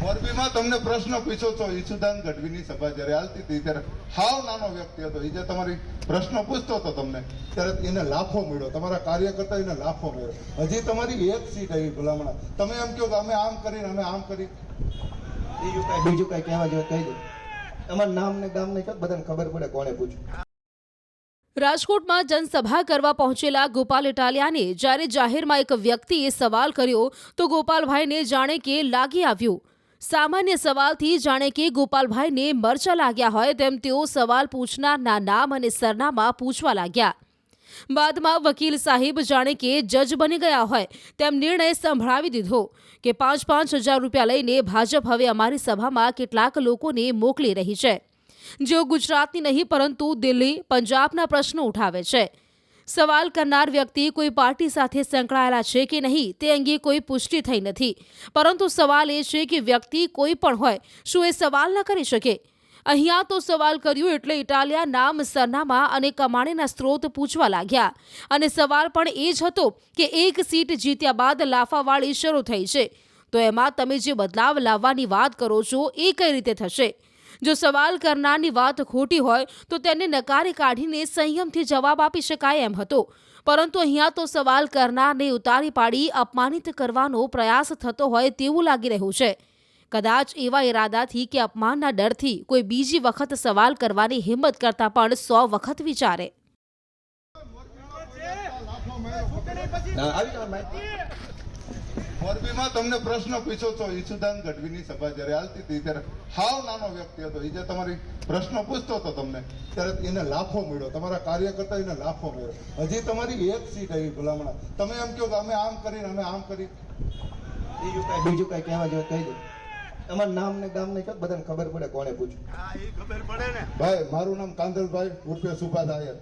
મોરબીમાં તમને પ્રશ્ન પૂછ્યો છો ઈશુદાન ગઢવીની સભા જ્યારે હાલતી હતી ત્યારે હાવ નાનો વ્યક્તિ હતો. એ જે તમારી પ્રશ્ન પૂછતો હતો તમને ત્યારે એને લાફો મળ્યો. તમારા કાર્યકર્તા એને લાફો મળ્યો. હજી તમારી એક સીટ આવી ભલામણા. તમે એમ કહો કે અમે આમ કરીને અમે આમ કરી. બીજું કઈ બીજું કઈ કહેવા જેવું કહી દો તમારું નામ ને ગામ ને બધાને ખબર પડે કોને પૂછ્યું. રાજકોટમાં જનસભા કરવા પહોંચેલા ગોપાલ ઇટાલિયાને જ્યારે જાહેરમાં એક વ્યક્તિએ સવાલ કર્યો તો ગોપાલભાઈને જાણે કે લાગી આવ્યું. સામાન્ય સવાલથી જાણે કે ગોપાલભાઈને મરચા લાગ્યા હોય તેમ તેઓ સવાલ પૂછનારના નામ અને સરનામા પૂછવા લાગ્યા. બાદમાં વકીલ સાહેબ જાણે કે જજ બની ગયા હોય તેમ નિર્ણય સંભળાવી દીધો કે પાંચ પાંચ હજાર રૂપિયા લઈને ભાજપ હવે અમારી સભામાં કેટલાક લોકોને મોકલી રહી છે. જેઓ ગુજરાતની નહીં પરંતુ દિલ્હી, પંજાબના પ્રશ્નો ઉઠાવે છે. સવાલ કરનાર વ્યક્તિ કોઈ પાર્ટી સાથે સંકળાયેલા છે કે નહીં તે અંગે કોઈ પુષ્ટિ થઈ નથી. પરંતુ સવાલ એ છે કે વ્યક્તિ કોઈ પણ હોય, શું એ સવાલ ન કરી શકે? અહીંયા તો સવાલ કર્યો એટલે ઇટાલિયા નામ સરનામા અને કમાણીના સ્ત્રોત પૂછવા લાગ્યા. અને સવાલ પણ એ જ હતો કે એક સીટ જીત્યા બાદ લાફાવાળી શરૂ થઈ છે. તો એમાં તમે જે બદલાવ લાવવાની વાત કરો છો એ કઈ રીતે થશે? જો સવાલ કરનારની વાત ખોટી હોય, તો તેને નકારી કાઢીને સંયમથી જવાબ આપી શકાય એમ હતો. પરંતુ અહીંયા તો સવાલ કરનારને ઉતારી પાડી અપમાનિત કરવાનો પ્રયાસ થતો હોય તેવું લાગી રહ્યું છે. કદાચ એવા ઈરાદાથી કે અપમાનના ડરથી કોઈ બીજી વખત સવાલ કરવાની હિંમત કરતા પણ સો વખત વિચારે. મોરબીમાં તમને પ્રશ્ન પૂછ્યો છો ઈશુદાન ગઢવીની સભા જ્યારે હાલતી હતી ત્યારે હાવ નાનો વ્યક્તિ હતો. એ જે તમારી પ્રશ્ન પૂછતો હતો તમને ત્યારે એને લાફો મળ્યો. તમારા કાર્યકર્તા એને લાફો મળ્યો. હજી તમારી એક સીટ આવી ભલામણા. તમે એમ કહો કે અમે આમ કરીને અમે આમ કરી. બીજું કઈ બીજું કઈ કહેવા જેવું કહી દો તમારું નામ ને ગામ ને કહો બધાને ખબર પડે કોને પૂછ્યું. હા એ ખબર પડે ને. ભાઈ મારું નામ કાંદલભાઈ ઉર્ફે સુભાષ આયર.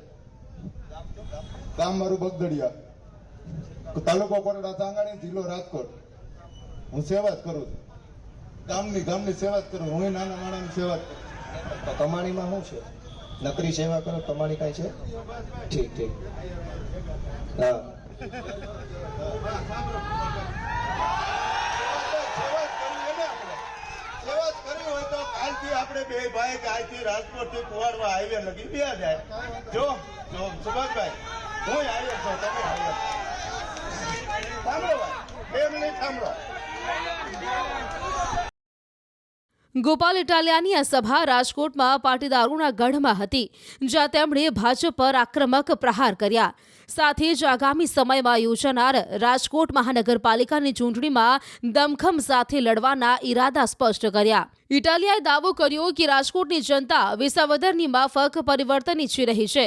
ગામ મારું બગદડિયા. તાલુકો કોરડા સાંગાણી જિલ્લો રાજકોટ. હું સેવા જ કરું છું. ગામની ગામની સેવા જ કરું હું નાના માણસની સેવા જ કરું કમાણીમાં શું છે? નકરી સેવા કરો કમાણી કઈ છે? ઠીક ઠીક. હા. એને આપણે બે ભાઈ કાલથી રાજકોટથી કુવાડવા હાઈવે લગી બે જાય. જો જો, સુભાષભાઈ, હું હાઈવે છું તમે હાઈવે સાંભળો ભાઈ બે મિનિટ સાંભળો ગોપાલ ઇટાલિયાની આ સભા રાજકોટમાં પાટીદારોના ગઢમાં હતી, જ્યાં તેમણે ભાજપ પર આક્રમક પ્રહાર કર્યા. સાથે જ આગામી સમયમાં યોજાનાર રાજકોટ મહાનગરપાલિકાની ચૂંટણીમાં દમખમ સાથે લડવાના ઈરાદા સ્પષ્ટ કર્યા. ઇટાલિયાએ દાવો કર્યો કે રાજકોટની જનતા વિસાવદરની માફક પરિવર્તન ઈચ્છી રહી છે.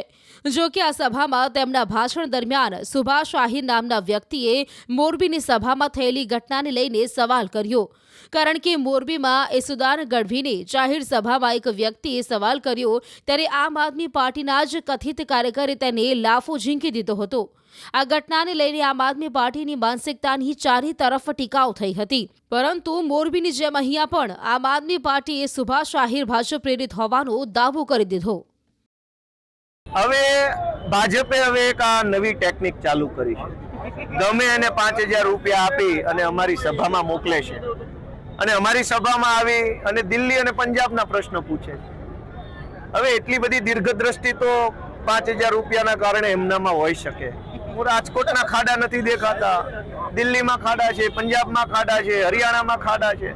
જો કે આ સભામાં તેમના ભાષણ દરમિયાન સુભાષ આહિર નામના વ્યક્તિએ મોરબીની સભામાં થયેલી ઘટનાને લઈને સવાલ કર્યો. કારણ કે મોરબીમાં એસુદાન ગઢવીને જાહેર સભામાં એક વ્યક્તિએ સવાલ કર્યો, ત્યારે આમ આદમી પાર્ટીના જ કથિત કાર્યકરે તેને લાફો ઝીંકી દીધો હતો. આ ઘટનાને લઈને આમ આદમી પાર્ટીની માનસિકતાની ચારે તરફ ટીકાઓ થઈ હતી. પરંતુ મોરબીની જેમ અહીંયા પણ આમ આદમી પાર્ટીએ સુભાષ આહિર ભાજપ પ્રેરિત હોવાનો દાવો કરી દીધો. હવે ભાજપે હવે એક આ નવી ટેકનિક ચાલુ કરી છે. ગમે એને પાંચ હજાર રૂપિયા આપી અને અમારી સભામાં મોકલે છે. અને અમારી સભામાં આવી અને દિલ્હી અને પંજાબના પ્રશ્ન પૂછે હવે એટલી બધી દીર્ઘદ્રષ્ટિ તો પાંચ હજાર રૂપિયાના કારણે એમનામાં હોઈ શકે. રાજકોટના ખાડા નથી દેખાતા. દિલ્હીમાં ખાડા છે, પંજાબમાં ખાડા છે, હરિયાણામાં ખાડા છે.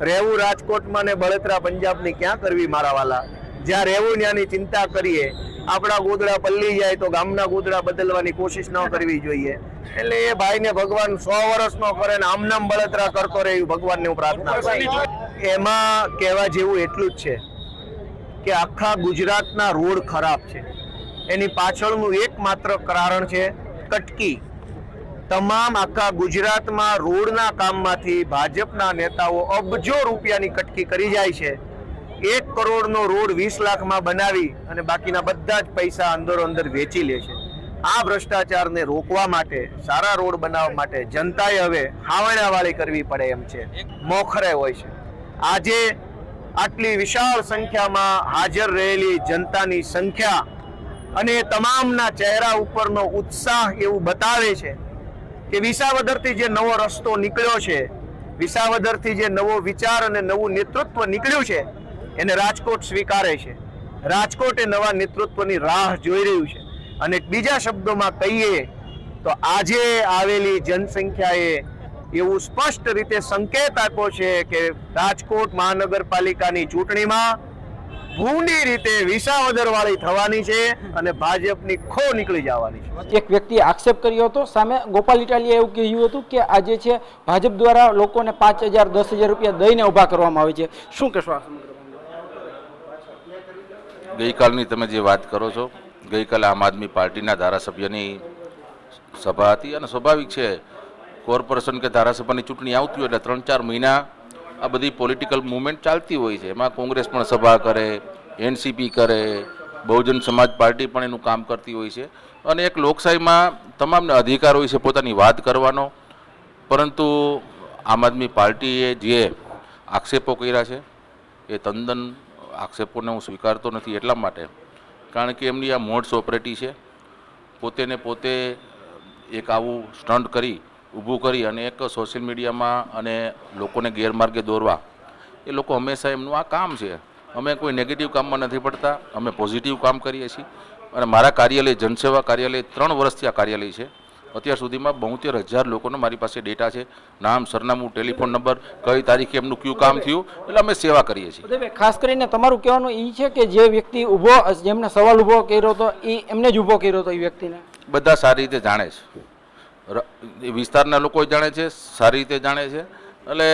રહેવું રાજકોટમાં ને બળતરા પંજાબની ક્યાં કરવી મારા જ્યાં રહેવું ત્યાંની ચિંતા કરીએ, આપણા ગોદડા પલ્લી જાય તો ગામના ગોદડા બદલવાની કોશિશ ન કરવી જોઈએ. એટલે એ ભાઈને ભગવાન સો વર્ષ નો કરે ને આમનામ બળતરા કરતો રહે એવી હું પ્રાર્થના એમાં કહેવા જેવું એટલું જ છે કે આખા ગુજરાતના રોડ ખરાબ છે. એની પાછળનું એકમાત્ર કારણ છે કટકી. તમામ આખા ગુજરાતમાં રોડના કામમાંથી ભાજપના નેતાઓ અબજો રૂપિયાની કટકી કરી જાય છે. એક કરોડનો રોડ વીસ લાખમાં બનાવી અને બાકીના બધા જ પૈસા અંદરો અંદર વેચી લે છે. આ ભ્રષ્ટાચારને રોકવા માટે, સારા રોડ બનાવવા માટે જનતાએ હવે હાવણાવાળી કરવી પડે એમ છે. મોખરે હોય છે. આજે આટલી વિશાળ સંખ્યામાં હાજર રહેલી જનતાની સંખ્યા અને તમામના ચહેરા ઉપરનો ઉત્સાહ એવું બતાવે છે કે વિસાવદરથી જે નવો રસ્તો નીકળ્યો છે, વિસાવદરથી જે નવો વિચાર અને નવું નેતૃત્વ નીકળ્યું છે, એને રાજકોટ સ્વીકારે છે. રાજકોટ એ નવા નેતૃત્વની રાહ જોઈ રહ્યું છે. અને બીજા શબ્દોમાં કહીએ તો આજે આવેલી જનસંખ્યાએ એવું સ્પષ્ટ રીતે સંકેત આપ્યો છે કે રાજકોટ મહાનગરપાલિકાની ચૂંટણીમાં ભૂંડી રીતે વિસાવદર વાળી થવાની છે અને ભાજપની ખો નીકળી જવાની છે. એક વ્યક્તિએ આક્ષેપ કર્યો હતો. સામે ગોપાલ ઇટાલીએ એવું કહ્યું હતું કે આજે છે ભાજપ દ્વારા લોકોને પાંચ હજાર દસ હજાર રૂપિયા દઈને ઊભા કરવામાં આવે છે. શું કહેશો? ગઈકાલની તમે જે વાત કરો છો ગઈકાલે આમ આદમી પાર્ટીના ધારાસભ્યની સભા હતી અને સ્વાભાવિક છે કોર્પોરેશન કે ધારાસભાની ચૂંટણી આવતી હોય એટલે ત્રણ ચાર મહિના આ બધી પોલિટિકલ મુવમેન્ટ ચાલતી હોય છે. એમાં કોંગ્રેસ પણ સભા કરે, એનસીપી કરે, બહુજન સમાજ પાર્ટી પણ એનું કામ કરતી હોય છે. અને એક લોકશાહીમાં તમામને અધિકાર હોય છે પોતાની વાત કરવાનો. પરંતુ આમ આદમી પાર્ટીએ જે આક્ષેપો કર્યા છે, એ તદ્દન આક્ષેપોને હું સ્વીકારતો નથી એટલા માટે. કારણ કે એમની આ મોડ્સ ઓપરેટી છે. પોતેને પોતે એક આવું સ્ટન્ટ કરી ઊભું કરી અને એક સોશિયલ મીડિયામાં અને લોકોને ગેરમાર્ગે દોરવા એ લોકો હંમેશા એમનું આ કામ છે. અમે કોઈ નેગેટિવ કામમાં નથી પડતા અમે પોઝિટિવ કામ કરીએ છીએ. અને મારા કાર્યાલય જનસેવા કાર્યાલય ત્રણ વર્ષથી આ કાર્યાલય છે. અત્યાર સુધીમાં બોતેર હજાર લોકોનો મારી પાસે ડેટા છે. નામ સરનામું ટેલિફોન નંબર કઈ તારીખે એમનું કયું કામ થયું એટલે અમે સેવા કરીએ છીએ. ખાસ કરીને તમારું કહેવાનું એ છે કે જે વ્યક્તિ ઊભો જેમને સવાલ ઊભો કર્યો હતો એ એમને જ ઊભો કર્યો હતો એ વ્યક્તિને? બધા સારી રીતે જાણે છે. વિસ્તારના લોકો જાણે છે, સારી રીતે જાણે છે. એટલે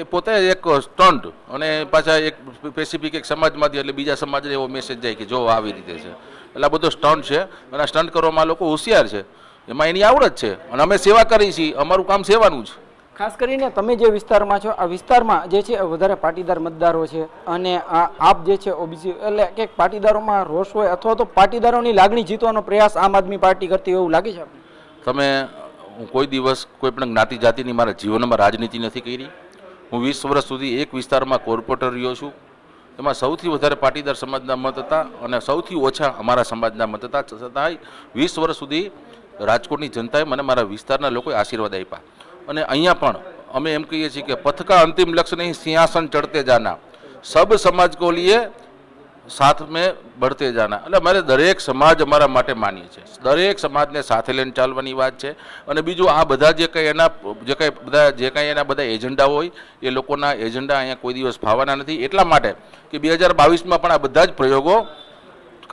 એ પોતે એક સ્ટન્ટ અને પાછા એક સ્પેસિફિક એક સમાજમાંથી એટલે બીજા સમાજને એવો મેસેજ જાય કે જો આવી રીતે છે. એટલે આ બધો સ્ટન્ટ છે અને આ સ્ટન્ટ કરવામાં લોકો હોશિયાર છે. એમાં એની આવડત છે અને અમે સેવા કરી છીએ, અમારું કામ સેવાનું છે. ખાસ કરીને તમે જે વિસ્તારમાં છો, આ વિસ્તારમાં જે છે, વધારે પાટીદાર મતદારો છે અને આ આપ જે છે, ઓબીસી, એટલે કે પાટીદારોમાં રોષ હોય અથવા તો પાટીદારોની લાગણી જીતવાનો પ્રયાસ આમ આદમી પાર્ટી કરતી હોય એવું લાગે છે? તમે, હું કોઈ દિવસ કોઈ પણ જ્ઞાતિ જાતિની મારા જીવનમાં રાજનીતિ નથી કરી. હું વીસ વર્ષ સુધી એક વિસ્તારમાં કોર્પોરેટર રહ્યો છું. એમાં સૌથી વધારે પાટીદાર સમાજના મત હતા અને સૌથી ઓછા અમારા સમાજના મત હતા. છતાંય વીસ વર્ષ સુધી રાજકોટની જનતાએ મને મારા વિસ્તારના લોકોએ આશીર્વાદ આપ્યા. અને અહીંયા પણ અમે એમ કહીએ છીએ કે પથકા અંતિમ લક્ષ્ય નહીં, સિંહાસન ચડતે જાના. સબ સમાજ કો સાથ મેં બઢતે જાના. એટલે મારે દરેક સમાજ અમારા માટે માન્ય છે. દરેક સમાજને સાથે લઈને ચાલવાની વાત છે. અને બીજું આ બધા જે કંઈ એના, જે કંઈ બધા, જે કંઈ એના બધા એજન્ડા હોય, એ લોકોના એજન્ડા અહીંયા કોઈ દિવસ ફાવાના નથી. એટલા માટે કે બે હજાર બાવીસમાં પણ આ બધા જ પ્રયોગો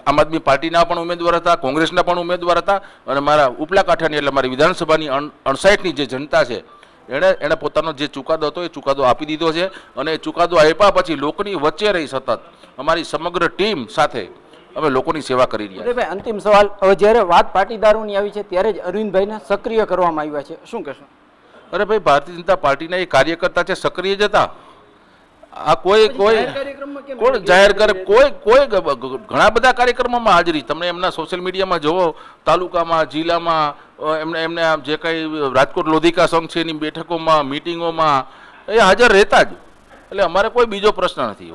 આમ આદમી પાર્ટીના પણ ઉમેદવાર હતા, કોંગ્રેસના પણ ઉમેદવાર હતા. અને મારા ઉપલા કાંઠાની એટલે મારી વિધાનસભાની અણ- અણસાઠની જે જનતા છે એણે એણે પોતાનો જે ચુકાદો હતો એ ચુકાદો આપી દીધો છે અને એ ચુકાદો આપ્યા પછી લોકોની વચ્ચે રહી સતત અમારી સમગ્ર ટીમ સાથે અમે લોકોની સેવા કરી રહ્યા છીએ અંતિમ સવાલ. હવે જ્યારે વાત પાટીદારોની આવી છે ત્યારે જ અરવિંદભાઈને સક્રિય કરવામાં આવ્યા છે. શું કહેશો? અરે ભાઈ ભારતીય જનતા પાર્ટીના એ કાર્યકર્તા છે સક્રિય જ હતા. આ કોઈ કોઈ કોણ જાહેર કરે? કોઈ કોઈ ઘણા બધા કાર્યક્રમોમાં હાજરી. તમે એમના સોશિયલ મીડિયામાં જોવો તાલુકામાં જિલ્લામાં એમને એમને જે કંઈ રાજકોટ લોધિકા સંઘ છે એની બેઠકોમાં, મિટિંગોમાં એ હાજર રહેતા જ. એટલે અમારે કોઈ બીજો પ્રશ્ન નથી.